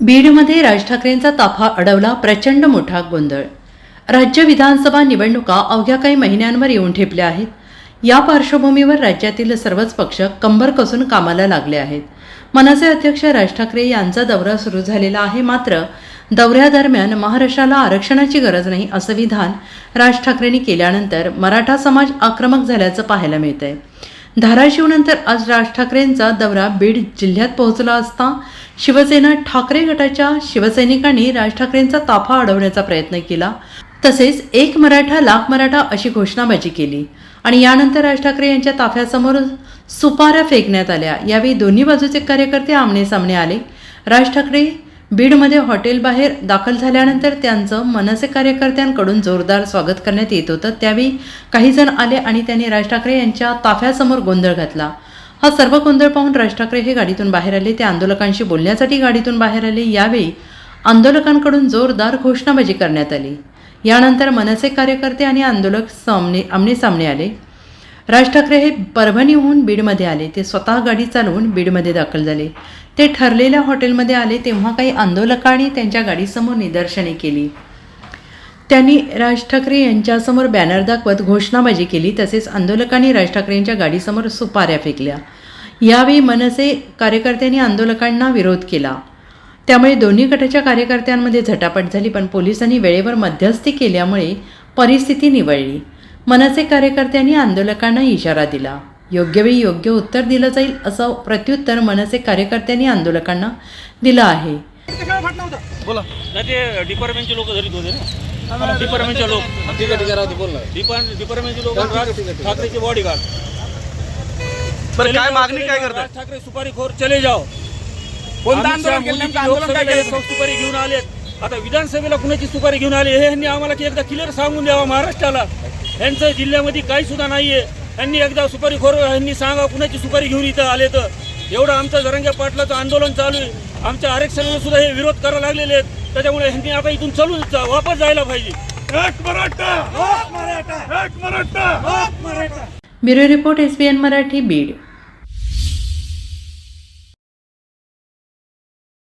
बीडमध्ये राज ठाकरेंचा ताफा अडवला प्रचंड मोठा गोंधळ. राज्य विधानसभा निवडणुका अवघ्या काही महिन्यांवर येऊन ठेपल्या आहेत. या पार्श्वभूमीवर राज्यातील सर्वच पक्ष कंबर कसून कामाला लागले आहेत. मनसे अध्यक्ष राज ठाकरे यांचा दौरा सुरू झालेला आहे मात्र दौऱ्यादरम्यान महाराष्ट्राला आरक्षणाची गरज नाही असं विधान राज ठाकरेंनी केल्यानंतर मराठा समाज आक्रमक झाल्याचं पाहायला मिळत आहे धाराशिवनंतर आज राज ठाकरेंचा दौरा बीड जिल्ह्यात पोहोचला असता शिवसेना ठाकरे गटाच्या शिवसैनिकांनी राज ठाकरेंचा ताफा अडवण्याचा प्रयत्न केला. तसेच एक मराठा लाख मराठा अशी घोषणाबाजी केली. आणि यानंतर राज ठाकरे यांच्या ताफ्यासमोर सुपाऱ्या फेकण्यात आल्या. यावेळी दोन्ही बाजूचे कार्यकर्ते आमने सामने आले. राज ठाकरे बीडमध्ये हॉटेलबाहेर दाखल झाल्यानंतर त्यांचं मनसे कार्यकर्त्यांकडून जोरदार स्वागत करण्यात येत होतं. त्यावेळी काही जण आले आणि त्यांनी राज ठाकरे यांच्या ताफ्यासमोर गोंधळ घातला. हा सर्व गोंधळ पाहून राज ठाकरे हे गाडीतून बाहेर आले. ते आंदोलकांशी बोलण्यासाठी गाडीतून बाहेर आले. यावेळी आंदोलकांकडून जोरदार घोषणाबाजी करण्यात आली. यानंतर मनसे कार्यकर्ते आणि आंदोलक सामने आमने सामने आले. राज ठाकरे हे परभणीहून बीडमध्ये आले. ते स्वतः गाडी चालवून बीडमध्ये दाखल झाले. ते ठरलेल्या हॉटेलमध्ये आले तेव्हा काही आंदोलकांनी त्यांच्या गाडीसमोर निदर्शने केली. त्यांनी राज ठाकरे यांच्यासमोर बॅनर दाखवत घोषणाबाजी केली तसेच आंदोलकांनी राज ठाकरे यांच्या गाडीसमोर सुपाऱ्या फेकल्या. यावेळी मनसे कार्यकर्त्यांनी आंदोलकांना विरोध केला. त्यामुळे दोन्ही गटाच्या कार्यकर्त्यांमध्ये झटापट झाली पण पोलिसांनी वेळेवर मध्यस्थी केल्यामुळे परिस्थिती निवळली. मनसे कार्यकर्त्यांनी आंदोलकांना इशारा दिला. योग्य वेळी योग्य उत्तर दिलं जाईल असं प्रत्युत्तर मनसे कार्यकर्त्यांनी आंदोलकांना दिलं आहे. बोला. नाही ते डिपार्टमेंटचे लोक धरीत होते ना. डिपार्टमेंटचे लोक. ठीक आहे ठीक आहे राहू दे बोल ना. डिपार्ट डिपार्टमेंटचे लोक ठीक आहे, राज ठीक आहे, ठीक आहे. ठाकरेचे बॉडीगार्ड बरं काय मागणी काय करताय राज ठाकरे सुपारी खोर चले जाओ कोणतं आंदोलन केलं? सुपारी घेऊन आलेत. आता विधानसभेला कुणाची सुपारी घेऊन आले? हे यांनी आम्हाला की एकदा क्लिअर सांगून द्यावा महाराष्ट्राला. यांचं जिल्ह्यामध्ये काही सुद्धा नाहीये. यांनी एकदा सुपारी खोर यांनी सांगा कुणाची सुपारी घेऊन इथं आले तर. एवढं आमचं जरंग्या पाटलाचं आंदोलन चालू आहे. आमच्या आरक्षणाला सुद्धा हे विरोध करायला लागलेले आहेत. त्याच्यामुळे ह्यांनी आता इथून चलून जा- वापस जायला पाहिजे. एक मराठा! एक मराठा! एक Maratha! Bureau report S B N Marathi Beed.